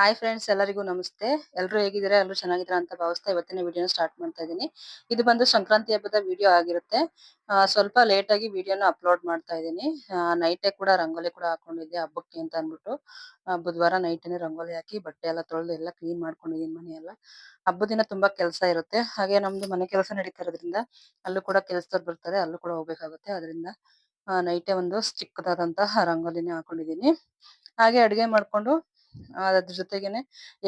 Hi friends ಎಲ್ಲರಿಗೂ ನಮಸ್ತೆ. ಎಲ್ಲರೂ ಹೇಗಿದ್ದೀರಾ? ಎಲ್ಲರೂ ಚೆನ್ನಾಗಿದ್ದೀರಾ ಅಂತ ಭಾವಿಸ್ತಾ ಇವತ್ತಿನ ವಿಡಿಯೋನ ಸ್ಟಾರ್ಟ್ ಮಾಡ್ತಾ ಇದ್ದೀನಿ. ಇದು ಬಂದು ಸಂಕ್ರಾಂತಿ ಹಬ್ಬದ ವಿಡಿಯೋ ಆಗಿರುತ್ತೆ. ಸ್ವಲ್ಪ ಲೇಟ್ ಆಗಿ ವಿಡಿಯೋನ ಅಪ್ಲೋಡ್ ಮಾಡ್ತಾ ಇದ್ದೀನಿ. ನೈಟೇ ಕೂಡ ರಂಗೋಲಿ ಕೂಡ ಹಾಕೊಂಡಿದ್ದೆ ಹಬ್ಬಕ್ಕೆ ಅಂತ ಅಂದ್ಬಿಟ್ಟು. ಬುಧವಾರ ನೈಟೇನೆ ರಂಗೋಲಿ ಹಾಕಿ ಬಟ್ಟೆ ಎಲ್ಲ ತೊಳೆದು ಎಲ್ಲ ಕ್ಲೀನ್ ಮಾಡ್ಕೊಂಡಿದ್ದೀನಿ ಮನೆ ಎಲ್ಲ. ಹಬ್ಬದ ದಿನ ತುಂಬಾ ಕೆಲಸ ಇರುತ್ತೆ. ಹಾಗೆ ನಮ್ದು ಮನೆ ಕೆಲಸ ನಡೀತಾ ಇರೋದ್ರಿಂದ ಅಲ್ಲೂ ಕೂಡ ಕೆಲಸದವ್ರು ಬರ್ತಾರೆ, ಅಲ್ಲೂ ಕೂಡ ಹೋಗ್ಬೇಕಾಗುತ್ತೆ. ಅದರಿಂದ ನೈಟೇ ಒಂದು ಚಿಕ್ಕದಾದಂತಹ ರಂಗೋಲಿನ ಹಾಕೊಂಡಿದ್ದೀನಿ. ಹಾಗೆ ಅಡುಗೆ ಮಾಡ್ಕೊಂಡು ಅದ್ರ ಜೊತೆಗೇನೆ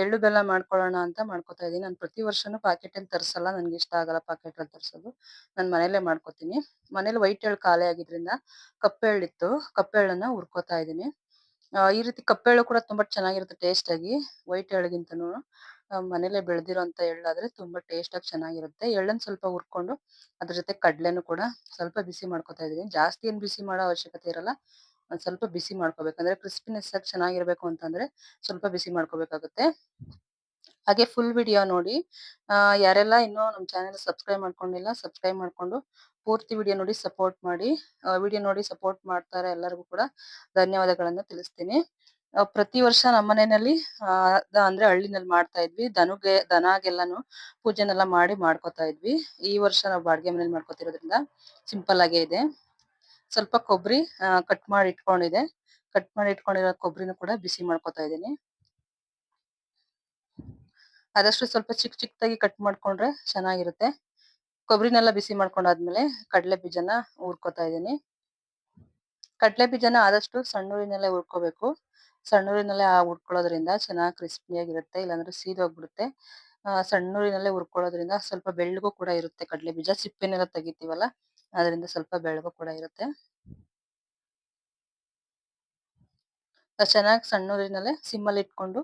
ಎಳ್ಳು ಬೆಲ್ಲ ಮಾಡ್ಕೊಳ್ಳೋಣ ಅಂತ ಮಾಡ್ಕೊತಾ ಇದೀನಿ ನಾನು ಪ್ರತಿ ವರ್ಷನೂ ಪಾಕೆಟ್ ಅಲ್ಲಿ ತರ್ಸಲ್ಲ, ನನ್ಗೆ ಇಷ್ಟ ಆಗಲ್ಲ ಪಾಕೆಟ್ ಅಲ್ಲಿ ತರ್ಸೋದು. ನಾನು ಮನೆಯಲ್ಲೇ ಮಾಡ್ಕೊತೀನಿ. ಮನೇಲಿ ವೈಟ್ ಎಳ್ಳು ಖಾಲಿ ಆಗಿದ್ರಿಂದ ಕಪ್ಪೆಳ್ಳಿತ್ತು ಕಪ್ಪೆಳ್ಳನ್ನ ಹುರ್ಕೋತಾ ಇದ್ದೀನಿ. ಈ ರೀತಿ ಕಪ್ಪೆಳ್ಳು ಕೂಡ ತುಂಬಾ ಚೆನ್ನಾಗಿರುತ್ತೆ ಟೇಸ್ಟ್ ಆಗಿ. ವೈಟ್ ಎಳ್ಳಿಗಿಂತನೂ ಮನೇಲೆ ಬೆಳ್ದಿರೋಂತ ಎಳ್ಳಾದ್ರೆ ತುಂಬಾ ಟೇಸ್ಟ್ ಆಗಿ ಚೆನ್ನಾಗಿರುತ್ತೆ. ಎಳ್ಳನ್ನ ಸ್ವಲ್ಪ ಹುರ್ಕೊಂಡು ಅದ್ರ ಜೊತೆ ಕಡಲೇನೂ ಕೂಡ ಸ್ವಲ್ಪ ಬಿಸಿ ಮಾಡ್ಕೊತಾ ಇದೀನಿ ಜಾಸ್ತಿ ಏನು ಬಿಸಿ ಮಾಡೋ ಅವಶ್ಯಕತೆ ಇರಲ್ಲ. ಒಂದ್ ಸ್ವಲ್ಪ ಬಿಸಿ ಮಾಡ್ಕೋಬೇಕು. ಅಂದ್ರೆ ಕ್ರಿಸ್ಪಿನೆಸ್ ಆಗಿ ಚೆನ್ನಾಗಿರ್ಬೇಕು ಅಂತಂದ್ರೆ ಸ್ವಲ್ಪ ಬಿಸಿ ಮಾಡ್ಕೋಬೇಕಾಗುತ್ತೆ. ಹಾಗೆ ಫುಲ್ ವಿಡಿಯೋ ನೋಡಿ. ಯಾರೆಲ್ಲ ಇನ್ನೂ ನಮ್ಮ ಚಾನೆಲ್ ಸಬ್ಸ್ಕ್ರೈಬ್ ಮಾಡ್ಕೊಂಡಿಲ್ಲ ಸಬ್ಸ್ಕ್ರೈಬ್ ಮಾಡ್ಕೊಂಡು ಪೂರ್ತಿ ವಿಡಿಯೋ ನೋಡಿ ಸಪೋರ್ಟ್ ಮಾಡಿ. ವಿಡಿಯೋ ನೋಡಿ ಸಪೋರ್ಟ್ ಮಾಡ್ತಾರೆ ಎಲ್ಲರಿಗೂ ಕೂಡ ಧನ್ಯವಾದಗಳನ್ನ ತಿಳಿಸ್ತೀನಿ. ಪ್ರತಿ ವರ್ಷ ನಮ್ಮ ಮನೆಯಲ್ಲಿ ಅಂದ್ರೆ ಹಳ್ಳಿನಲ್ಲಿ ಮಾಡ್ತಾ ಇದ್ವಿ. ದನಗೆ, ದನಗೆಲ್ಲಾನು ಪೂಜೆನೆಲ್ಲ ಮಾಡಿ ಮಾಡ್ಕೊತಾ ಇದ್ವಿ. ಈ ವರ್ಷ ನಾವು ಬಾಡಿಗೆ ಮನೇಲಿ ಮಾಡ್ಕೊತಿರೋದ್ರಿಂದ ಸಿಂಪಲ್ ಆಗೇ ಇದೆ. ಸ್ವಲ್ಪ ಕೊಬ್ಬರಿ ಕಟ್ ಮಾಡಿ ಇಟ್ಕೊಂಡಿದೆ. ಕಟ್ ಮಾಡಿ ಇಟ್ಕೊಂಡಿರೋ ಕೊಬ್ಬರಿನೂ ಕೂಡ ಬಿಸಿ ಮಾಡ್ಕೊತಾ ಇದ್ದೀನಿ. ಆದಷ್ಟು ಸ್ವಲ್ಪ ಚಿಕ್ಕ ಚಿಕ್ಕದಾಗಿ ಕಟ್ ಮಾಡ್ಕೊಂಡ್ರೆ ಚೆನ್ನಾಗಿರುತ್ತೆ. ಕೊಬ್ಬರಿನೆಲ್ಲ ಬಿಸಿ ಮಾಡ್ಕೊಂಡಾದ್ಮೇಲೆ ಕಡಲೆ ಬೀಜನ ಹುರ್ಕೋತಾ ಇದ್ದೀನಿ. ಕಡಲೆ ಬೀಜನ ಆದಷ್ಟು ಸಣ್ಣೂರಿನಲ್ಲೇ ಹುರ್ಕೋಬೇಕು. ಸಣ್ಣೂರಿನಲ್ಲೇ ಆ ಹುರ್ಕೊಳ್ಳೋದ್ರಿಂದ ಚೆನ್ನಾಗಿ ಕ್ರಿಸ್ಪಿಯಾಗಿರುತ್ತೆ, ಇಲ್ಲಾಂದ್ರೆ ಸೀದೋಗ್ಬಿಡುತ್ತೆ ಸಣ್ಣೂರಿನಲ್ಲೇ ಹುರ್ಕೊಳ್ಳೋದ್ರಿಂದ ಸ್ವಲ್ಪ ಬೆಳ್ಳಗೂ ಕೂಡ ಇರುತ್ತೆ ಕಡಲೆ ಬೀಜ. ಸಿಪ್ಪೆನೆಲ್ಲ ತೆಗಿತೀವಲ್ಲ? ಅದರಿಂದ ಸ್ವಲ್ಪ ಬೆಳ್ಳಗೂ ಕೂಡ ಇರುತ್ತೆ. ಚೆನ್ನಾಗಿ ಸಣ್ಣೂರಿನಲ್ಲೇ ಸಿಮ್ಮಲ್ಲಿ ಇಟ್ಕೊಂಡು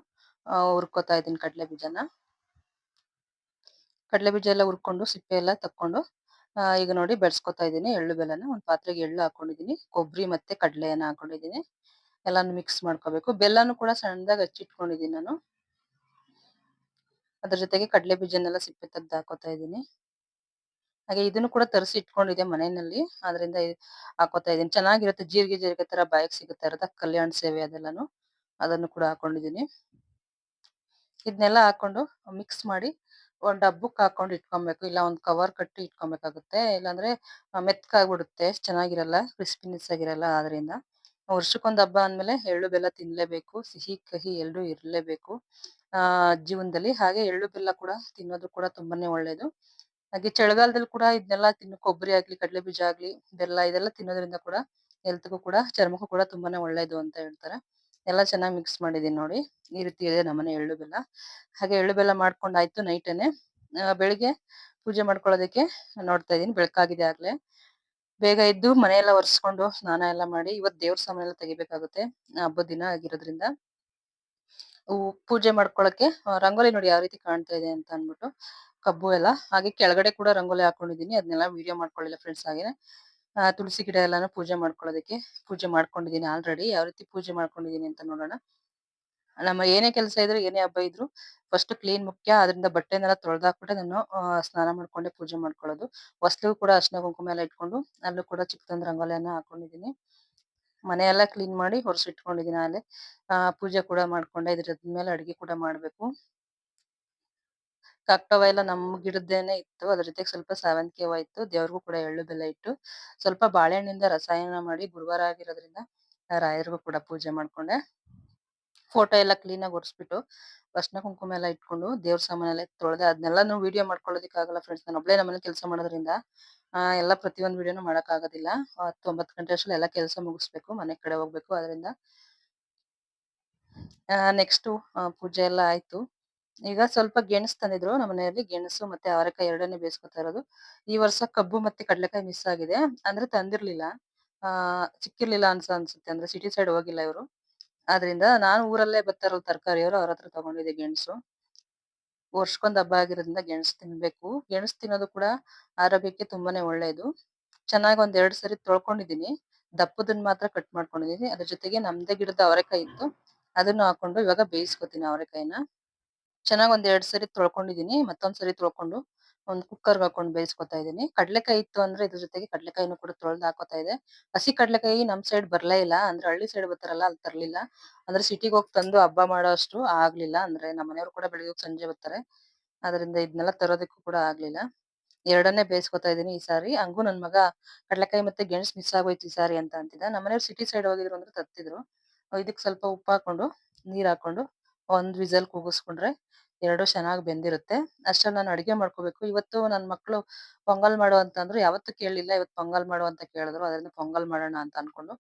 ಹುರ್ಕೋತಾ ಇದ್ದೀನಿ ಕಡಲೆ ಬೀಜನ. ಕಡಲೆ ಬೀಜ ಎಲ್ಲ ಹುರ್ಕೊಂಡು, ಸಿಪ್ಪೆ ಎಲ್ಲ ತಕ್ಕೊಂಡು ಈಗ ನೋಡಿ ಬೆಡ್ಸ್ಕೊತಾ ಇದ್ದೀನಿ ಎಳ್ಳು ಬೆಲ್ಲನ. ಒಂದು ಪಾತ್ರೆಗೆ ಎಳ್ಳು ಹಾಕೊಂಡಿದ್ದೀನಿ ಕೊಬ್ಬರಿ ಮತ್ತೆ ಕಡಲೆಯನ್ನ ಹಾಕೊಂಡಿದ್ದೀನಿ. ಎಲ್ಲಾನು ಮಿಕ್ಸ್ ಮಾಡ್ಕೋಬೇಕು. ಬೆಲ್ಲನೂ ಕೂಡ ಸಣ್ಣದಾಗಿ ಹಚ್ಚಿಟ್ಕೊಂಡಿದ್ದೀನಿ ನಾನು. ಅದ್ರ ಜೊತೆಗೆ ಕಡಲೆ ಬೀಜನೆಲ್ಲ ಸಿಪ್ಪೆ ತೆಗ್ದು ಹಾಕೋತಾ ಇದ್ದೀನಿ. ಹಾಗೆ ಇದನ್ನು ಕೂಡ ತರಿಸಿ ಇಟ್ಕೊಂಡಿದೆ ಮನೆಯಲ್ಲಿ. ಅದರಿಂದ ಹಾಕೋತಾ ಇದ್ದೀನಿ. ಚೆನ್ನಾಗಿರುತ್ತೆ. ಜೀರಿಗೆ ಜೀರಿಗೆ ತರ ಬಾಯಿಗೆ ಸಿಗುತ್ತೆ. ಇರುತ್ತೆ ಕಲ್ಯಾಣ ಸೇವೆ ಅದೆಲ್ಲಾನು. ಅದನ್ನು ಕೂಡ ಹಾಕೊಂಡಿದ್ದೀನಿ. ಇದನ್ನೆಲ್ಲ ಹಾಕೊಂಡು ಮಿಕ್ಸ್ ಮಾಡಿ ಒಂದ್ ಡಬ್ಬಕ್ಕೆ ಹಾಕೊಂಡು ಇಟ್ಕೊಬೇಕು. ಇಲ್ಲ ಒಂದ್ ಕವರ್ ಕಟ್ಟಿ ಇಟ್ಕೊಬೇಕಾಗುತ್ತೆ. ಇಲ್ಲಾಂದ್ರೆ ಮೆತ್ಕಾಗ್ಬಿಡುತ್ತೆ. ಚೆನ್ನಾಗಿರಲ್ಲ ಕ್ರಿಸ್ಪಿನೆಸ್ ಆಗಿರಲ್ಲ ಆದ್ರಿಂದ. ವರ್ಷಕ್ಕೊಂದು ಹಬ್ಬ ಅಂದ್ಮೇಲೆ ಎಳ್ಳು ಬೆಲ್ಲ ತಿನ್ಲೇಬೇಕು. ಸಿಹಿ, ಕಹಿ ಎರಡೂ ಇರಲೇಬೇಕು. ಜೀವನದಲ್ಲಿ. ಹಾಗೆ ಎಳ್ಳು ಬೆಲ್ಲ ಕೂಡ ತಿನ್ನೋದು ಕೂಡ ತುಂಬಾನೇ ಒಳ್ಳೇದು. ಹಾಗೆ ಚಳಿಗಾಲದಲ್ಲಿ ಕೂಡ ಇದನ್ನೆಲ್ಲ ತಿನ್ನು ಕೊಬ್ಬರಿ ಆಗ್ಲಿ, ಕಡಲೆ ಬೀಜ ಆಗ್ಲಿ ಬೆಲ್ಲ ಇದೆಲ್ಲ ತಿನ್ನೋದ್ರಿಂದ ಕೂಡ ಹೆಲ್ತ್ಗೂ ಕೂಡ ಚರ್ಮಕ್ಕೂ ಕೂಡ ತುಂಬಾನೇ ಒಳ್ಳೇದು ಅಂತ ಹೇಳ್ತಾರೆ. ಎಲ್ಲ ಚೆನ್ನಾಗಿ ಮಿಕ್ಸ್ ಮಾಡಿದೀನಿ ನೋಡಿ. ಈ ರೀತಿ ಇದೆ ನಮ್ಮನೆ ಎಳ್ಳು ಬೆಲ್ಲ. ಹಾಗೆ ಎಳ್ಳು ಬೆಲ್ಲ ಮಾಡ್ಕೊಂಡಾಯ್ತು ನೈಟೇನೆ. ಬೆಳಿಗ್ಗೆ ಪೂಜೆ ಮಾಡ್ಕೊಳ್ಳೋದಕ್ಕೆ ನೋಡ್ತಾ ಇದೀನಿ ಬೆಳಕಾಗಿದೆ ಆಗ್ಲೇ. ಬೇಗ ಎದ್ದು ಮನೆಯೆಲ್ಲ ಒರೆಸ್ಕೊಂಡು ಸ್ನಾನ ಎಲ್ಲ ಮಾಡಿ ಇವತ್ತು ದೇವ್ರ ಸಾಮಾನ್ ಎಲ್ಲ ತೆಗಿಬೇಕಾಗುತ್ತೆ. ಹಬ್ಬದ ದಿನ ಆಗಿರೋದ್ರಿಂದ. ಪೂಜೆ ಮಾಡ್ಕೊಳಕ್ಕೆ ರಂಗೋಲಿ ನೋಡಿ ಯಾವ ರೀತಿ ಕಾಣ್ತಾ ಇದೆ ಅಂತ ಅನ್ಬಿಟ್ಟು ಕಬ್ಬು ಎಲ್ಲ, ಹಾಗೆ ಕೆಳಗಡೆ ಕೂಡ ರಂಗೋಲಿ ಹಾಕೊಂಡಿದ್ದೀನಿ. ಅದನ್ನೆಲ್ಲ ವಿಡಿಯೋ ಮಾಡ್ಕೊಳ್ಳಿಲ್ಲ ಫ್ರೆಂಡ್ಸ್ ಹಾಗೆ ತುಳಸಿ ಗಿಡ ಎಲ್ಲಾನು ಪೂಜೆ ಮಾಡ್ಕೊಳ್ಳೋದಕ್ಕೆ ಪೂಜೆ ಮಾಡ್ಕೊಂಡಿದ್ದೀನಿ ಆಲ್ರೆಡಿ ಯಾವ ರೀತಿ ಪೂಜೆ ಮಾಡ್ಕೊಂಡಿದ್ದೀನಿ ಅಂತ ನೋಡೋಣ. ನಮ್ಮ ಏನೇ ಕೆಲಸ ಇದ್ರು, ಏನೇ ಹಬ್ಬ ಇದ್ರು ಫಸ್ಟ್ ಕ್ಲೀನ್ ಮುಖ್ಯ. ಅದರಿಂದ ಬಟ್ಟೆನೆಲ್ಲ ತೊಳ್ದಾಕ್ಬಿಟ್ಟೆ ನಾನು ಸ್ನಾನ ಮಾಡ್ಕೊಂಡೆ ಪೂಜೆ ಮಾಡ್ಕೊಳ್ಳೋದು. ವಸ್ತು ಕೂಡ ಅರ್ಶಿನ ಕುಂಕುಮ ಎಲ್ಲ ಇಟ್ಕೊಂಡು, ಅಲ್ಲೂ ಕೂಡ ಚಿಕ್ಕದೊಂದು ರಂಗೋಲಿಯನ್ನು ಹಾಕೊಂಡಿದ್ದೀನಿ. ಮನೆ ಎಲ್ಲ ಕ್ಲೀನ್ ಮಾಡಿ ಹೊರಸಿಟ್ಕೊಂಡಿದ್ದೀನಿ ಅಲ್ಲೇ. ಪೂಜೆ ಕೂಡ ಮಾಡ್ಕೊಂಡೆ. ಇದ್ರ ಮೇಲೆ ಅಡಿಗೆ ಕೂಡ ಮಾಡ್ಬೇಕು. ಕಾಕ್ಟವ ಎಲ್ಲ ನಮ್ಮ ಗಿಡದ್ದೇನೆ ಇತ್ತು. ಅದ್ರ ಜೊತೆಗೆ ಸ್ವಲ್ಪ ಸೇವಂತಿಗೆ ಹೂವ ಇತ್ತು. ದೇವ್ರಿಗೂ ಕೂಡ ಎಳ್ಳು ಬೆಲ್ಲ ಇಟ್ಟು ಸ್ವಲ್ಪ ಬಾಳೆಹಣ್ಣಿಂದ ರಸಾಯನ ಮಾಡಿ ಗುರುವಾರ ಆಗಿರೋದ್ರಿಂದ ರಾಯರಿಗೂ ಕೂಡ ಪೂಜೆ ಮಾಡ್ಕೊಂಡೆ. ಫೋಟೋ ಎಲ್ಲ ಕ್ಲೀನ್ ಆಗಿ ಒರೆಸ್ಬಿಟ್ಟು ಅರ್ಶನ ಕುಂಕುಮ ಎಲ್ಲ ಇಟ್ಕೊಂಡು ದೇವ್ರ ಸಾಮಾನೆಲ್ಲ ತೊಳೆದೆ ಅದನ್ನೆಲ್ಲಾನು ವಿಡಿಯೋ ಮಾಡ್ಕೊಳ್ಳೋದಕ್ಕೆ ಆಗಲ್ಲ ಫ್ರೆಂಡ್ಸ್ ನಾನು ಒಬ್ಳೆ ನಮ್ಮನೆ ಕೆಲಸ ಮಾಡೋದ್ರಿಂದ ಎಲ್ಲ ಪ್ರತಿಯೊಂದು ವಿಡಿಯೋನು ಮಾಡೋಕ್ಕಾಗೋದಿಲ್ಲ. ಹತ್ತು ಒಂಬತ್ತು ಗಂಟೆ ಅಷ್ಟರಲ್ಲಿ ಎಲ್ಲ ಕೆಲಸ ಮುಗಿಸ್ಬೇಕು, ಮನೆ ಕಡೆ ಹೋಗ್ಬೇಕು. ಅದರಿಂದ ನೆಕ್ಸ್ಟು ಪೂಜೆ ಎಲ್ಲ ಆಯ್ತು. ಈಗ ಸ್ವಲ್ಪ ಗೆಣಸು ತಂದಿದ್ರು, ನಮ್ಮ ಮನೆಯಲ್ಲಿ ಗೆಣಸು ಮತ್ತೆ ಅವರೆಕಾಯಿ ಎರಡನ್ನೇ ಬೇಯಿಸ್ಕೊತಾ ಇರೋದು. ಈ ವರ್ಷ ಕಬ್ಬು ಮತ್ತೆ ಕಡಲೆಕಾಯಿ ಮಿಸ್ ಆಗಿದೆ. ಅಂದ್ರೆ ತಂದಿರ್ಲಿಲ್ಲ. ಆ, ಸಿಕ್ಕಿರ್ಲಿಲ್ಲ ಅನ್ಸ, ಅನ್ಸುತ್ತೆ. ಅಂದ್ರೆ ಸಿಟಿ ಸೈಡ್ ಹೋಗಿಲ್ಲ ಇವರು. ಆದ್ರಿಂದ ನಾನು ಊರಲ್ಲೇ ಬರ್ತಾರಲ್ಲ ತರಕಾರಿಯವರು, ಅವ್ರ ಹತ್ರ ತಗೊಂಡಿದ್ದೆ ಗೆಣಸು. ವರ್ಷಕ್ಕೊಂದ್ ಹಬ್ಬ ಆಗಿರೋದ್ರಿಂದ ಗೆಣಸು ತಿನ್ಬೇಕು. ಗೆಣಸು ತಿನ್ನೋದು ಕೂಡ ಆರೋಗ್ಯಕ್ಕೆ ತುಂಬಾನೇ ಒಳ್ಳೇದು. ಚೆನ್ನಾಗಿ ಒಂದ್ ಎರಡು ಸರಿ ತೊಳ್ಕೊಂಡಿದೀನಿ ದಪ್ಪದನ್ನ ಮಾತ್ರ ಕಟ್ ಮಾಡ್ಕೊಂಡಿದೀನಿ ಅದ್ರ ಜೊತೆಗೆ ನಮ್ದೇ ಗಿಡದ ಅವರೆಕಾಯಿ ಇತ್ತು. ಅದನ್ನು ಹಾಕೊಂಡು ಇವಾಗ ಬೇಯಿಸ್ಕೊತೀನಿ ಅವರೆಕಾಯಿನ. ಚೆನ್ನಾಗಿ ಒಂದ್ ಎರಡ್ ಸರಿ ತೊಳ್ಕೊಂಡಿದೀನಿ ಮತ್ತೊಂದ್ ಸರಿ ತೊಳ್ಕೊಂಡು ಒಂದ್ ಕುಕ್ಕರ್‌ಗೆ ಹಾಕೊಂಡು ಬೇಯಿಸ್ಕೊತಾ ಇದೀನಿ ಕಡ್ಲೆಕಾಯಿ ಇತ್ತು ಅಂದ್ರೆ ಇದ್ರ ಜೊತೆಗೆ ಕಡ್ಲೆಕಾಯಿನೂ ಕೂಡ ತೊಳ್ದು ಹಾಕೋತಾ ಇದೆ ಹಸಿ ಕಡ್ಲೆಕಾಯಿ ನಮ್ ಸೈಡ್ ಬರ್ಲೇ ಇಲ್ಲ. ಅಂದ್ರೆ ಹಳ್ಳಿ ಸೈಡ್ ಬರ್ತಾರಲ್ಲ ಅಲ್ಲಿ ತರ್ಲಿಲ್ಲ. ಅಂದ್ರೆ ಸಿಟಿಗೆ ಹೋಗಿ ತಂದು ಹಬ್ಬ ಮಾಡೋ ಅಷ್ಟು ಆಗ್ಲಿಲ್ಲ. ಅಂದ್ರೆ ನಮ್ಮ ಮನೆಯವ್ರು ಕೂಡ ಬೆಳಿಗ್ಗೆ ಸಂಜೆ ಬರ್ತಾರೆ. ಅದರಿಂದ ಇದನ್ನೆಲ್ಲ ತರೋದಕ್ಕೂ ಕೂಡ ಆಗ್ಲಿಲ್ಲ. ಎರಡನ್ನೇ ಬೇಯಿಸ್ಕೊತಾ ಇದೀನಿ ಈ ಸಾರಿ. ಹಂಗೂ ನನ್ ಮಗ ಕಡ್ಲೆಕಾಯಿ ಮತ್ತೆ ಗೆಣಸು ಮಿಸ್ ಆಗೋಯ್ತು ಈ ಸಾರಿ ಅಂತ ಅಂತಿದ್ದ. ನಮ್ಮ ಮನೆಯವ್ರು ಸಿಟಿ ಸೈಡ್ ಹೋಗಿದ್ರು ಅಂದ್ರೆ ತತ್ತಿದ್ರು ಇದಕ್ಕೆ ಸ್ವಲ್ಪ ಉಪ್ಪು ಹಾಕೊಂಡು, ನೀರ್ ಹಾಕೊಂಡು ಒಂದ್ ವಿಸಲ್ ಕೂಗಿಸ್ಕೊಂಡ್ರೆ ಎರಡು ಚೆನ್ನಾಗಿ ಬೆಂದಿರುತ್ತೆ. ಅಷ್ಟ್ರಲ್ಲಿ ನಾನು ಅಡಿಗೆ ಮಾಡ್ಕೋಬೇಕು. ಇವತ್ತು ನನ್ನ ಮಕ್ಕಳು ಪೊಂಗಲ್ ಮಾಡು ಅಂತ ಯಾವತ್ತು ಕೇಳಲಿಲ್ಲ. ಇವತ್ತು ಪೊಂಗಲ್ ಮಾಡು ಅಂತ ಕೇಳಿದ್ರು. ಅದರಿಂದ ಪೊಂಗಲ್ ಮಾಡೋಣ ಅಂತ ಅನ್ಕೊಂಡು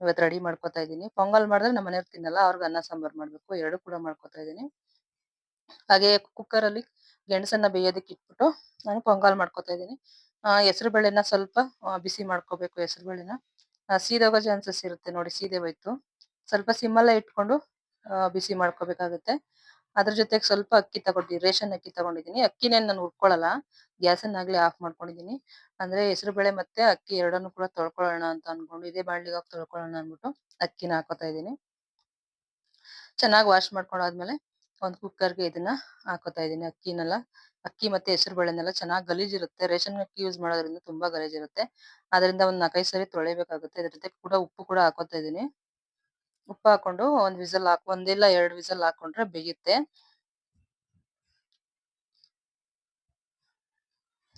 ಇವತ್ತು ರೆಡಿ ಮಾಡ್ಕೊತಾ ಇದ್ದೀನಿ. ಪೊಂಗಲ್ ಮಾಡಿದ್ರೆ ನಮ್ಮ ಮನೆಯವ್ರು ತಿನ್ನಲ್ಲ. ಅವ್ರಿಗೆ ಅನ್ನ ಸಾಂಬಾರ್ ಮಾಡಬೇಕು ಎರಡು ಕೂಡ ಮಾಡ್ಕೊತಾ ಇದ್ದೀನಿ. ಹಾಗೆ ಕುಕ್ಕರ್ ಅಲ್ಲಿ ಗೆಣಸನ್ನ ಬೇಯೋದಕ್ಕೆ ಇಟ್ಬಿಟ್ಟು ನಾನು ಪೊಂಗಲ್ ಮಾಡ್ಕೋತಾ ಇದ್ದೀನಿ. ಹೆಸರು ಬೇಳೆನ ಸ್ವಲ್ಪ ಬಿಸಿ ಮಾಡ್ಕೋಬೇಕು ಹೆಸರು ಬೇಳೆನ. ಸೀದೋಗೋ ಚಾನ್ಸಸ್ ಇರುತ್ತೆ ನೋಡಿ ಸೀದೆ ಹೋಯ್ತು. ಸ್ವಲ್ಪ ಸಿಮ್ಮಲ್ಲೇ ಇಟ್ಕೊಂಡು ಬಿಸಿ ಮಾಡ್ಕೋಬೇಕಾಗುತ್ತೆ. ಅದ್ರ ಜೊತೆಗೆ ಸ್ವಲ್ಪ ಅಕ್ಕಿ ತಗೊಂಡಿ, ರೇಷನ್ ಅಕ್ಕಿ ತಗೊಂಡಿದ್ದೀನಿ. ಅಕ್ಕಿನೇನು ನಾನು ಹುರ್ಕೊಳ್ಳಲ್ಲ. ಗ್ಯಾಸನ್ನಾಗಲಿ ಆಫ್ ಮಾಡ್ಕೊಂಡಿದ್ದೀನಿ. ಅಂದ್ರೆ ಹೆಸರು ಬೇಳೆ ಮತ್ತೆ ಅಕ್ಕಿ ಎರಡನ್ನೂ ಕೂಡ ತೊಳ್ಕೊಳ್ಳೋಣ ಅಂತ ಅಂದ್ಕೊಂಡು ಇದೇ ಬಾಣ್ಲಿಗೆ ಹಾಕಿ ತೊಳ್ಕೊಳ್ಳೋಣ ಅಂದ್ಬಿಟ್ಟು ಅಕ್ಕಿನ ಹಾಕೋತಾ ಇದ್ದೀನಿ. ಚೆನ್ನಾಗಿ ವಾಶ್ ಮಾಡ್ಕೊಂಡಾದ್ಮೇಲೆ ಒಂದು ಕುಕ್ಕರ್‌ಗೆ ಇದನ್ನ ಹಾಕೋತಾ ಇದ್ದೀನಿ ಅಕ್ಕಿನೆಲ್ಲ. ಅಕ್ಕಿ ಮತ್ತೆ ಹೆಸರು ಬೇಳೆನೆಲ್ಲ ಚೆನ್ನಾಗಿ ಗಲೀಜಿರುತ್ತೆ. ರೇಷನ್ ಅಕ್ಕಿ ಯೂಸ್ ಮಾಡೋದ್ರಿಂದ ತುಂಬಾ ಗಲೀಜಿರುತ್ತೆ. ಅದರಿಂದ ಒಂದ್ ನಾಲ್ಕೈದು ಸರಿ ತೊಳಿಬೇಕಾಗುತ್ತೆ. ಇದ್ರ ಜೊತೆ ಕೂಡ ಉಪ್ಪು ಕೂಡ ಹಾಕೋತಾ ಇದ್ದೀನಿ. ಉಪ್ಪು ಹಾಕೊಂಡು ಒಂದ್ ವಿಸಲ್ ಹಾಕ್, ಒಂದಿಲ್ಲ ಎರಡು ವಿಸಲ್ ಹಾಕೊಂಡ್ರೆ ಬೇಯುತ್ತೆ.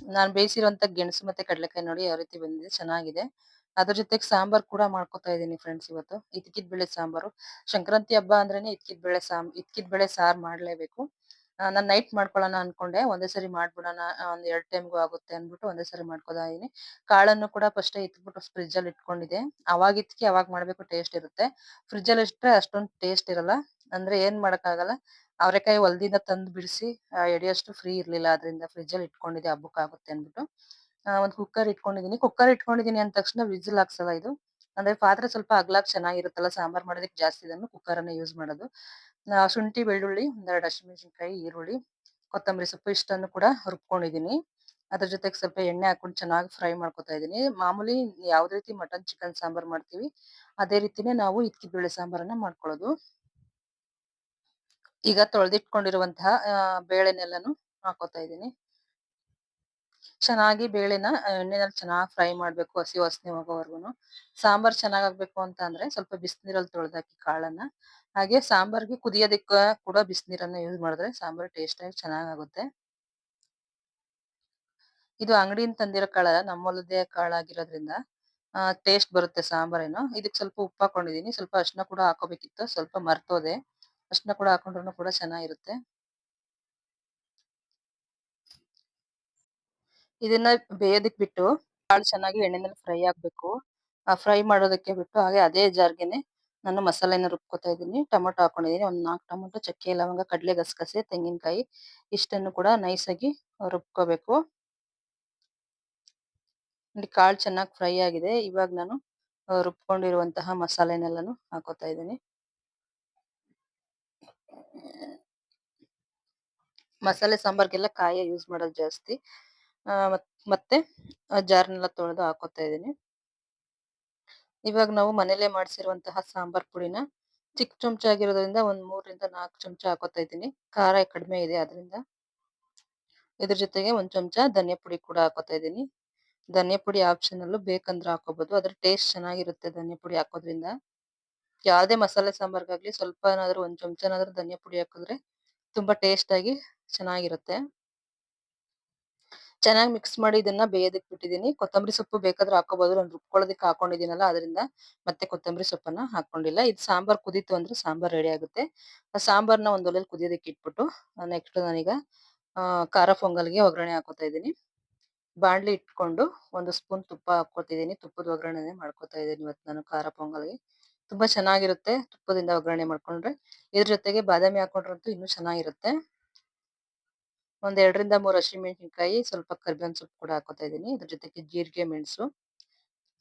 ನಾನ್ ಬೇಯಿಸಿರುವಂತ ಗೆಣಸು ಮತ್ತೆ ಕಡಲೆಕಾಯಿ ನೋಡಿ ಯಾವ ರೀತಿ ಬಂದಿದೆ ಚೆನ್ನಾಗಿದೆ. ಅದ್ರ ಜೊತೆಗೆ ಸಾಂಬಾರ್ ಕೂಡ ಮಾಡ್ಕೊತಾ ಇದ್ದೀನಿ ಫ್ರೆಂಡ್ಸ್ ಇವತ್ತು. ಇತ್ಕಿದ್ ಬೇಳೆ ಸಾಂಬಾರು. ಸಂಕ್ರಾಂತಿ ಹಬ್ಬ ಅಂದ್ರೇನೆ ಇತ್ಕಿದ್ ಬೇಳೆ ಸಾಂಬ್ ಇತ್ಕಿದ್ ಬೇಳೆ ಸಾರ್ ಮಾಡ್ಲೇಬೇಕು. ನಾನ್ ನೈಟ್ ಮಾಡ್ಕೊಳ್ಳೋಣ ಅನ್ಕೊಂಡೆ. ಒಂದೇ ಸರಿ ಮಾಡ್ಬಿಡೋಣ ಒಂದ್ ಎರಡ್ ಟೈಮ್‌ಗೂ ಆಗುತ್ತೆ ಅಂದ್ಬಿಟ್ಟು ಒಂದೇ ಸರಿ ಮಾಡ್ಕೊತಾ ಇದೀನಿ. ಕಾಳನ್ನು ಕೂಡ ಫಸ್ಟ್ ಇಟ್ಬಿಟ್ಟು ಫ್ರಿಜ್ ಅಲ್ಲಿ ಇಟ್ಕೊಂಡಿದೆ ಅವಾಗ ಇಟ್ಟಿ ಅವಾಗ ಮಾಡ್ಬೇಕು ಟೇಸ್ಟ್ ಇರುತ್ತೆ. ಫ್ರಿಜ್ ಅಲ್ಲಿ ಇಟ್ರೆ ಅಷ್ಟೊಂದು ಟೇಸ್ಟ್ ಇರಲ್ಲ. ಅಂದ್ರೆ ಏನ್ ಮಾಡಕ್ಕಾಗಲ್ಲ. ಅವರೆಕಾಯಿ ಹೊಲದಿಂದ ತಂದು ಬಿಡಿಸಿ ಎಡೆಯಷ್ಟು ಫ್ರೀ ಇರ್ಲಿಲ್ಲ. ಅದರಿಂದ ಫ್ರಿಜ್ ಅಲ್ಲಿ ಇಟ್ಕೊಂಡಿದೆ ಹಬ್ಬಕ್ಕೆ ಆಗುತ್ತೆ ಅನ್ಬಿಟ್ಟು. ಒಂದು ಕುಕ್ಕರ್ ಇಟ್ಕೊಂಡಿದ್ದೀನಿ. ಕುಕ್ಕರ್ ಇಟ್ಕೊಂಡಿದ್ದೀನಿ ಅಂದ ತಕ್ಷಣ ವಿಜಿಲ್ ಹಾಕ್ಸಲ್ಲ ಇದು. ಅಂದ್ರೆ ಪಾತ್ರೆ ಸ್ವಲ್ಪ ಅಗಲಕ್ಕೆ ಚೆನ್ನಾಗಿರುತ್ತಲ್ಲ, ಸಾಂಬಾರ್ ಮಾಡೋದಕ್ಕೆ ಜಾಸ್ತಿ ಇದನ್ನು ಕುಕ್ಕರ್ ಅನ್ನ ಯೂಸ್ ಮಾಡೋದು. ಶುಂಠಿ, ಬೆಳ್ಳುಳ್ಳಿ ಒಂದೆರಡು ಹಸಿಮೆಣಸಿನ್ಕಾಯಿ, ಈರುಳ್ಳಿ, ಕೊತ್ತಂಬರಿ ಸೊಪ್ಪು ಇಷ್ಟನ್ನು ಕೂಡ ರುಬ್ಕೊಂಡಿದ್ದೀನಿ. ಅದ್ರ ಜೊತೆಗೆ ಸ್ವಲ್ಪ ಎಣ್ಣೆ ಹಾಕೊಂಡು ಚೆನ್ನಾಗಿ ಫ್ರೈ ಮಾಡ್ಕೊತಾ ಇದ್ದೀನಿ. ಮಾಮೂಲಿ ಯಾವುದೇ ರೀತಿ ಮಟನ್, ಚಿಕನ್, ಸಾಂಬಾರ್ ಮಾಡ್ತೀವಿ, ಅದೇ ರೀತಿನೇ ನಾವು ಇದ್ಕಿದ್ ಬೇಳೆ ಸಾಂಬಾರನ್ನ ಮಾಡ್ಕೊಳ್ಳೋದು. ಈಗ ತೊಳೆದಿಟ್ಕೊಂಡಿರುವಂತಹ ಬೇಳೆನೆಲ್ಲನು ಹಾಕೋತಾ ಇದ್ದೀನಿ. ಚೆನ್ನಾಗಿ ಬೇಳೆನ ಎಣ್ಣೆನಲ್ಲಿ ಚೆನ್ನಾಗಿ ಫ್ರೈ ಮಾಡ್ಬೇಕು ಹಸಿ ವಾಸನೆ ಹೋಗೋವರ್ಗುನು. ಸಾಂಬಾರ್ ಚೆನ್ನಾಗಾಗಬೇಕು ಅಂತ ಅಂದ್ರೆ ಸ್ವಲ್ಪ ಬಿಸಿನೀರಲ್ಲಿ ತೊಳೆದಾಕಿ ಕಾಳನ್ನ. ಹಾಗೆ ಸಾಂಬಾರ್ಗೆ ಕುದಿಯೋದಕ್ಕೆ ಕೂಡ ಬಿಸಿನೀರನ್ನ ಯೂಸ್ ಮಾಡಿದ್ರೆ ಸಾಂಬಾರ್ ಟೇಸ್ಟ್ ಆಗಿ ಚೆನ್ನಾಗಾಗುತ್ತೆ. ಇದು ಅಂಗಡಿಯಿಂದ ತಂದಿರೋ ಕಾಳ ನಮ್ಮ ಹೊಲದೇ ಕಾಳಾಗಿರೋದ್ರಿಂದ ಟೇಸ್ಟ್ ಬರುತ್ತೆ ಸಾಂಬಾರೇನೋ. ಇದಕ್ಕೆ ಸ್ವಲ್ಪ ಉಪ್ಪು ಹಾಕೊಂಡಿದ್ದೀನಿ. ಸ್ವಲ್ಪ ಅರ್ಶಿನ ಕೂಡ ಹಾಕೋಬೇಕಿತ್ತು. ಸ್ವಲ್ಪ ಮರ್ತೋದೆ. ಅರ್ಶಿನ ಕೂಡ ಹಾಕೊಂಡ್ರು ಕೂಡ ಚೆನ್ನಾಗಿರುತ್ತೆ. ಇದನ್ನ ಬೇಯೋದಕ್ಕೆ ಬಿಟ್ಟು ಕಾಳು ಚೆನ್ನಾಗಿ ಎಣ್ಣೆನಲ್ಲಿ ಫ್ರೈ ಆಗಬೇಕು ಆ ಫ್ರೈ ಮಾಡೋದಕ್ಕೆ ಬಿಟ್ಟು ಹಾಗೆ ಅದೇ ಜಾರ್ಗೆನೆ ನಾನು ಮಸಾಲೆನ ರುಬ್ಕೋತಾ ಇದ್ದೀನಿ. ಟೊಮೊಟೊ ಹಾಕೊಂಡಿದ್ದೀನಿ. ಒಂದು ನಾಲ್ಕು ಟೊಮೊಟೊ, ಚಕ್ಕೆ, ಲವಂಗ, ಕಡಲೆ ಗಸಗಸೆ, ತೆಂಗಿನಕಾಯಿ ಇಷ್ಟನ್ನು ಕೂಡ ನೈಸ್ ಆಗಿ ರುಬ್ಕೋಬೇಕು. ಇಲ್ಲಿ ಕಾಳು ಚೆನ್ನಾಗಿ ಫ್ರೈ ಆಗಿದೆ. ಇವಾಗ ನಾನು ರುಬ್ಕೊಂಡಿರುವಂತಹ ಮಸಾಲೆನೆಲ್ಲಾನು ಹಾಕೋತಾ ಇದ್ದೀನಿ. ಮಸಾಲೆ ಸಾಂಬಾರ್ಗೆಲ್ಲ ಕಾಯಿ ಯೂಸ್ ಮಾಡೋದು ಜಾಸ್ತಿ. ಮತ್ತೆ ಜಾರ್ನೆಲ್ಲ ತೊಳೆದು ಹಾಕೋತಾ ಇದ್ದೀನಿ. ಇವಾಗ ನಾವು ಮನೇಲೆ ಮಾಡಿಸಿರುವಂತಹ ಸಾಂಬಾರ್ ಪುಡಿನ ಚಿಕ್ಕ ಚಮಚ ಆಗಿರೋದ್ರಿಂದ ಒಂದ್ ಮೂರರಿಂದ ನಾಲ್ಕು ಚಮಚ ಹಾಕೋತಾ ಇದ್ದೀನಿ. ಖಾರ ಕಡಿಮೆ ಇದೆ ಅದರಿಂದ. ಇದ್ರ ಜೊತೆಗೆ ಒಂದ್ ಚಮಚ ಧನಿಯಾ ಪುಡಿ ಕೂಡ ಹಾಕೋತಾ ಇದ್ದೀನಿ. ಧನಿಯಾ ಪುಡಿ ಆಪ್ಷನಲ್ ಬೇಕಂದ್ರೆ ಹಾಕೋಬಹುದು. ಅದ್ರ ಟೇಸ್ಟ್ ಚೆನ್ನಾಗಿರುತ್ತೆ ಧನಿಯಾ ಪುಡಿ ಹಾಕೋದ್ರಿಂದ. ಯಾವುದೇ ಮಸಾಲೆ ಸಾಂಬಾರ್ಗಾಗ್ಲಿ ಸ್ವಲ್ಪ ಏನಾದ್ರು ಒಂದ್ ಚಮಚನಾದ್ರೂ ಧನಿಯಾ ಪುಡಿ ಹಾಕಿದ್ರೆ ತುಂಬಾ ಟೇಸ್ಟ್ ಆಗಿ ಚೆನ್ನಾಗಿರುತ್ತೆ. ಚೆನ್ನಾಗಿ ಮಿಕ್ಸ್ ಮಾಡಿ ಇದನ್ನ ಬೇಯೋದಕ್ಕೆ ಬಿಟ್ಟಿದ್ದೀನಿ. ಕೊತ್ತಂಬರಿ ಸೊಪ್ಪು ಬೇಕಾದ್ರೆ ಹಾಕೋಬಹುದು. ನಾನು ರುಬ್ಕೊಳ್ಳೋದಕ್ಕೆ ಹಾಕೊಂಡಿದ್ದೀನಲ್ಲ, ಅದರಿಂದ ಮತ್ತೆ ಕೊತ್ತಂಬರಿ ಸೊಪ್ಪನ್ನ ಹಾಕೊಂಡಿಲ್ಲ. ಇದು ಸಾಂಬಾರ್ ಕುದೀತು ಅಂದ್ರೆ ಸಾಂಬಾರ್ ರೆಡಿ ಆಗುತ್ತೆ. ಆ ಸಾಂಬಾರ್ನ ಒಂದ್ ಒಲೆಯಲ್ಲಿ ಕುದಿಯೋದಕ್ಕೆ ಇಟ್ಬಿಟ್ಟು ನೆಕ್ಸ್ಟ್ ನಾನೀಗ ಖಾರ ಪೊಂಗಲ್ಗೆ ಒಗ್ಗರಣೆ ಹಾಕೋತಾ ಇದ್ದೀನಿ. ಬಾಣಲಿ ಇಟ್ಕೊಂಡು ಒಂದು ಸ್ಪೂನ್ ತುಪ್ಪ ಹಾಕೋತಿದ್ದೀನಿ. ತುಪ್ಪದ ಒಗ್ಗರಣೆ ಮಾಡ್ಕೊತಾ ಇದ್ದೀನಿ ಇವತ್ತು ನಾನು ಖಾರ ಪೊಂಗಲ್ಗೆ. ತುಂಬಾ ಚೆನ್ನಾಗಿರುತ್ತೆ ತುಪ್ಪದಿಂದ ಒಗ್ಗರಣೆ ಮಾಡ್ಕೊಂಡ್ರೆ. ಇದ್ರ ಜೊತೆಗೆ ಬಾದಾಮಿ ಹಾಕೊಂಡ್ರಂತೂ ಇನ್ನೂ ಚೆನ್ನಾಗಿರುತ್ತೆ. ಒಂದ್ ಎರಡರಿಂದ ಮೂರು ಹಸಿಮೆಣಸಿನಕಾಯಿ ಸ್ವಲ್ಪ ಕರಿಬೇವಿನ ಸೊಪ್ಪು ಕೂಡ ಹಾಕೋತಾ ಇದೀನಿ ಇದ್ರ ಜೊತೆಗೆ ಜೀರಿಗೆ ಮೆಣಸು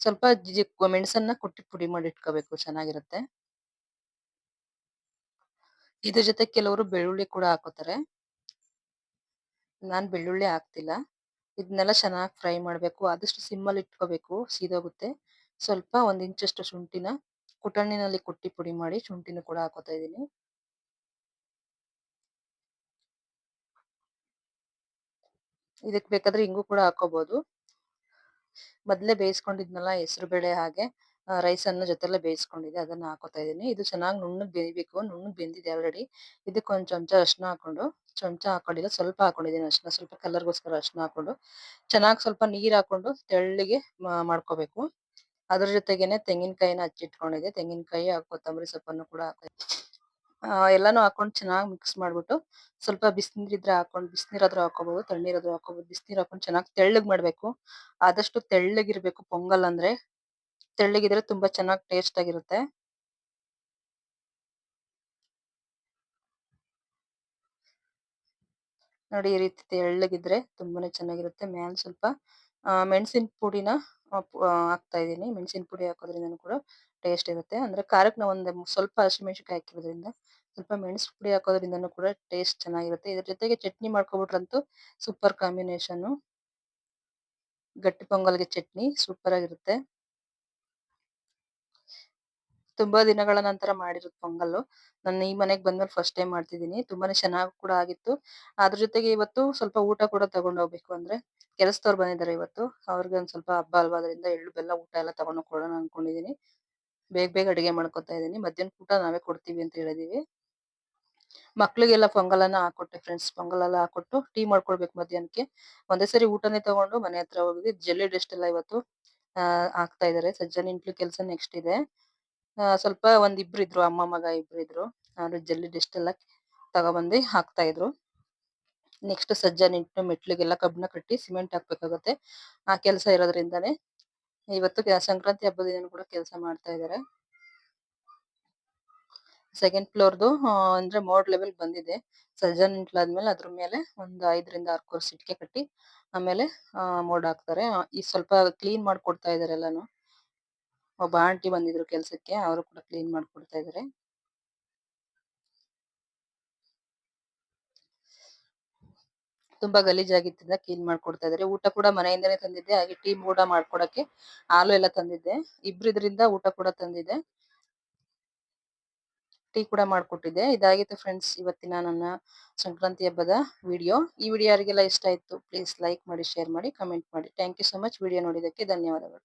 ಸ್ವಲ್ಪ ಜಿ ಮೆಣಸನ್ನ ಕುಟ್ಟಿ ಪುಡಿ ಮಾಡಿ ಇಟ್ಕೋಬೇಕು, ಚೆನ್ನಾಗಿರುತ್ತೆ. ಇದ್ರ ಜೊತೆ ಕೆಲವರು ಬೆಳ್ಳುಳ್ಳಿ ಕೂಡ ಹಾಕೋತಾರೆ. ನಾನ್ ಬೆಳ್ಳುಳ್ಳಿ ಹಾಕ್ತಿಲ್ಲ. ಇದನ್ನೆಲ್ಲ ಚೆನ್ನಾಗಿ ಫ್ರೈ ಮಾಡ್ಬೇಕು. ಆದಷ್ಟು ಸಿಮ್ಮಲ್ಲಿ ಇಟ್ಕೋಬೇಕು, ಸೀದೋಗುತ್ತೆ. ಸ್ವಲ್ಪ ಒಂದ್ ಇಂಚಷ್ಟು ಶುಂಠಿನ ಕುಟಣ್ಣಿನಲ್ಲಿ ಕುಟ್ಟಿ ಪುಡಿ ಮಾಡಿ ಶುಂಠಿನ ಕೂಡ ಹಾಕೋತಾ ಇದ್ದೀನಿ. ಇದಕ್ ಬೇಕಾದ್ರೆ ಹಿಂಗು ಕೂಡ ಹಾಕೋಬಹುದು ಮೊದಲೇ ಬೇಯಿಸ್ಕೊಂಡಿದ್ನಲ್ಲ ಹೆಸರು ಬೇಳೆ ಹಾಗೆ ರೈಸ್ ಅನ್ನ ಜೊತೆಲೆ ಬೇಯಿಸ್ಕೊಂಡಿದ್ದೆ, ಅದನ್ನ ಹಾಕೋತಾ ಇದೀನಿ ಇದು ಚೆನ್ನಾಗಿ ನುಣ್ಣಗ್ ಬೇಯಬೇಕು ನುಣ್ಣಗ್ ಬೆಂದಿದೆ ಆಲ್ರೆಡಿ ಇದಕ್ಕೆ ಒಂದ್ ಚಮಚ ಅರ್ಶನ ಹಾಕೊಂಡು, ಚಮಚ ಹಾಕೊಂಡಿಲ್ಲ, ಸ್ವಲ್ಪ ಹಾಕೊಂಡಿದೀನಿ ಅರಿಶಿನ, ಸ್ವಲ್ಪ ಕಲರ್ಗೋಸ್ಕರ ಅರಿಶಿನ ಹಾಕೊಂಡು. ಚೆನ್ನಾಗಿ ಸ್ವಲ್ಪ ನೀರ್ ಹಾಕೊಂಡು ತೆಳ್ಳಗೆ ಮಾಡ್ಕೋಬೇಕು. ಅದ್ರ ಜೊತೆಗೇನೆ ತೆಂಗಿನಕಾಯಿನ ಹಚ್ಚಿಟ್ಕೊಂಡಿದ್ದೆ. ತೆಂಗಿನಕಾಯಿ ಕೊತ್ತಂಬರಿ ಸೊಪ್ಪನ್ನು ಕೂಡ ಆ ಎಲ್ಲಾನು ಹಾಕೊಂಡು ಚೆನ್ನಾಗಿ ಮಿಕ್ಸ್ ಮಾಡ್ಬಿಟ್ಟು ಸ್ವಲ್ಪ ಬಿಸಿನೀರ್ ಇದ್ರೆ ಹಾಕೊಂಡು, ಬಿಸಿನೀರಾದ್ರೂ ಹಾಕೋಬಹುದು ತಣ್ಣೀರಾದ್ರೂ ಹಾಕೋಬಹುದು ಬಿಸಿನೀರ್ ಹಾಕೊಂಡು ಚೆನ್ನಾಗಿ ತೆಳ್ಳಗ್ ಮಾಡ್ಬೇಕು. ಆದಷ್ಟು ತೆಳ್ಳಗಿರ್ಬೇಕು ಪೊಂಗಲ್ ಅಂದ್ರೆ. ತೆಳ್ಳಗಿದ್ರೆ ತುಂಬಾ ಚೆನ್ನಾಗಿ ಟೇಸ್ಟ್ ಆಗಿರುತ್ತೆ. ನೋಡಿ ಈ ರೀತಿ ತೆಳ್ಳಗಿದ್ರೆ ತುಂಬಾನೇ ಚೆನ್ನಾಗಿರುತ್ತೆ. ಮ್ಯಾಲ್ ಸ್ವಲ್ಪ ಮೆಣಸಿನ ಪುಡಿನ ಹಾಕ್ತಾ ಇದ್ದೀನಿ. ಮೆಣಸಿನ ಪುಡಿ ಹಾಕೋದ್ರಿಂದ ಕೂಡ ಟೇಸ್ಟ್ ಇರುತ್ತೆ. ಅಂದ್ರೆ ಖಾರಕ್ಕೆ ನಾವು ಒಂದ್ ಸ್ವಲ್ಪ ಹಸಿಮೆಣಸಿನ್ಕಾಯಿ ಹಾಕಿರೋದ್ರಿಂದ ಸ್ವಲ್ಪ ಮೆಣಸು ಪುಡಿ ಹಾಕೋದ್ರಿಂದನೂ ಕೂಡ ಟೇಸ್ಟ್ ಚೆನ್ನಾಗಿರುತ್ತೆ. ಇದ್ರ ಜೊತೆಗೆ ಚಟ್ನಿ ಮಾಡ್ಕೊಬಿಟ್ರಂತೂ ಸೂಪರ್ ಕಾಂಬಿನೇಷನ್ ಗಟ್ಟಿ ಪೊಂಗಲ್ಗೆ ಚಟ್ನಿ ಸೂಪರ್ ಆಗಿರುತ್ತೆ ತುಂಬಾ ದಿನಗಳ ನಂತರ ಮಾಡಿರೋದು ಪೊಂಗಲ್ ನಾನು ಈ ಮನೆಗೆ ಬಂದ್ಮೇಲೆ ಫಸ್ಟ್ ಟೈಮ್ ಮಾಡ್ತಿದೀನಿ ತುಂಬಾನೇ ಚೆನ್ನಾಗ್ ಕೂಡ ಆಗಿತ್ತು. ಅದ್ರ ಜೊತೆಗೆ ಇವತ್ತು ಸ್ವಲ್ಪ ಊಟ ಕೂಡ ತಗೊಂಡು ಹೋಗ್ಬೇಕು ಅಂದ್ರೆ ಕೆಲಸದವ್ರು ಬಂದಿದ್ದಾರೆ ಇವತ್ತು. ಅವ್ರಿಗೆ ಒಂದ್ ಸ್ವಲ್ಪ ಹಬ್ಬ ಅಲ್ವಾ ಅದರಿಂದ ಎಳ್ಳು, ಬೆಲ್ಲ ಊಟ ಎಲ್ಲ ತಗೊಂಡು ಕೊಡೋಣ ಅನ್ಕೊಂಡಿದೀನಿ. ಬೇಗ ಬೇಗ ಅಡಿಗೆ ಮಾಡ್ಕೊತಾ ಇದೀನಿ. ಮಧ್ಯಾಹ್ನ ಊಟ ನಾವೇ ಕೊಡ್ತೀವಿ ಅಂತ ಹೇಳಿದೀವಿ. ಮಕ್ಳಿಗೆಲ್ಲ ಪೊಂಗಲ್ ಅನ್ನ ಹಾಕೊಟ್ಟೆ ಫ್ರೆಂಡ್ಸ್ ಪೊಂಗಲ್ ಎಲ್ಲ ಹಾಕೊಟ್ಟು, ಟೀ ಮಾಡ್ಕೊಳ್ಬೇಕು ಮಧ್ಯಾಹ್ನಕ್ಕೆ. ಒಂದೇ ಸರಿ ಊಟನೇ ತಗೊಂಡು ಮನೆ ಹತ್ರ ಹೋಗಿದ್ವಿ. ಜಲ್ಲಿ ಡಸ್ಟ್ ಎಲ್ಲ ಇವತ್ತು, ಆ, ಹಾಕ್ತಾ ಇದಾರೆ. ಸಜ್ಜನ್ ಇಂಟ್ಲು ಕೆಲಸ ನೆಕ್ಸ್ಟ್ ಇದೆ. ಸ್ವಲ್ಪ ಒಂದ್ ಇಬ್ರು ಇದ್ರು ಅಮ್ಮ, ಮಗ ಇಬ್ರು ಇದ್ರು ಅವ್ರು ಜಲ್ಲಿ ಡಸ್ಟ್ ಎಲ್ಲ ತಗೊಬಂದು ಹಾಕ್ತಾ ಇದ್ರು. ನೆಕ್ಸ್ಟ್ ಸಜ್ಜಾನ ಇಂಟ್ಲು ಮೆಟ್ಲಿಗೆಲ್ಲ ಕಬ್ಬಿಣ ಕಟ್ಟಿ ಸಿಮೆಂಟ್ ಹಾಕ್ಬೇಕಾಗುತ್ತೆ. ಆ ಕೆಲಸ ಇರೋದ್ರಿಂದಾನೆ. ಇವತ್ತು ಸಂಕ್ರಾಂತಿ ಹಬ್ಬದ ದಿನ ಕೂಡ ಕೆಲಸ ಮಾಡ್ತಾ ಇದಾರೆ. ಸೆಕೆಂಡ್ ಫ್ಲೋರ್ ದು ಅಂದ್ರೆ ಮೋಡ್ ಲೆವೆಲ್ ಬಂದಿದೆ. ಸಜ್ಜನ್ ಆದ್ಮೇಲೆ ಅದ್ರ ಮೇಲೆ ಒಂದ್ ಐದರಿಂದ ಆರ್ ಕೋರ್ಸ್ ಇಟ್ಕೆ ಕಟ್ಟಿ, ಆಮೇಲೆ ಮೋಡ್ ಹಾಕ್ತಾರೆ. ಈ ಸ್ವಲ್ಪ ಕ್ಲೀನ್ ಮಾಡ್ಕೊಡ್ತಾ ಇದಾರೆ ಎಲ್ಲಾನು. ಒಬ್ಬ ಆಂಟಿ ಬಂದಿದ್ರು ಕೆಲ್ಸಕ್ಕೆ, ಅವರು ಕೂಡ ಕ್ಲೀನ್ ಮಾಡ್ಕೊಡ್ತಾ ಇದಾರೆ. ತುಂಬಾ ಗಲೀಜಾಗಿತ್ತಿಂದ ಕ್ಲೀನ್ ಮಾಡ್ಕೊಡ್ತಾ ಇದಾರೆ. ಊಟ ಕೂಡ ಮನೆಯಿಂದನೇ ತಂದಿದ್ದೆ. ಹಾಗೆ ಟೀ ಕೂಡ ಮಾಡ್ಕೊಡಕ್ಕೆ ಹಾಲು ಎಲ್ಲ ತಂದಿದ್ದೆ. ಇಬ್ರಿದ್ರಿಂದ ಊಟ ಕೂಡ ತಂದಿದ್ದೆ. ಟೀ ಕೂಡ ಮಾಡಿಕೊಟ್ಟಿದ್ದೆ. ಇದಾಗಿತ್ತು ಫ್ರೆಂಡ್ಸ್ ಇವತ್ತಿನ ನನ್ನ ಸಂಕ್ರಾಂತಿ ಹಬ್ಬದ ವಿಡಿಯೋ ಈ ವಿಡಿಯೋ ಯಾರಿಗೆಲ್ಲ ಇಷ್ಟ ಆಯ್ತು ಪ್ಲೀಸ್ ಲೈಕ್ ಮಾಡಿ ಶೇರ್ ಮಾಡಿ ಕಮೆಂಟ್ ಮಾಡಿ. Thank you so much video ನೋಡಿದಕ್ಕೆ ಧನ್ಯವಾದಗಳು.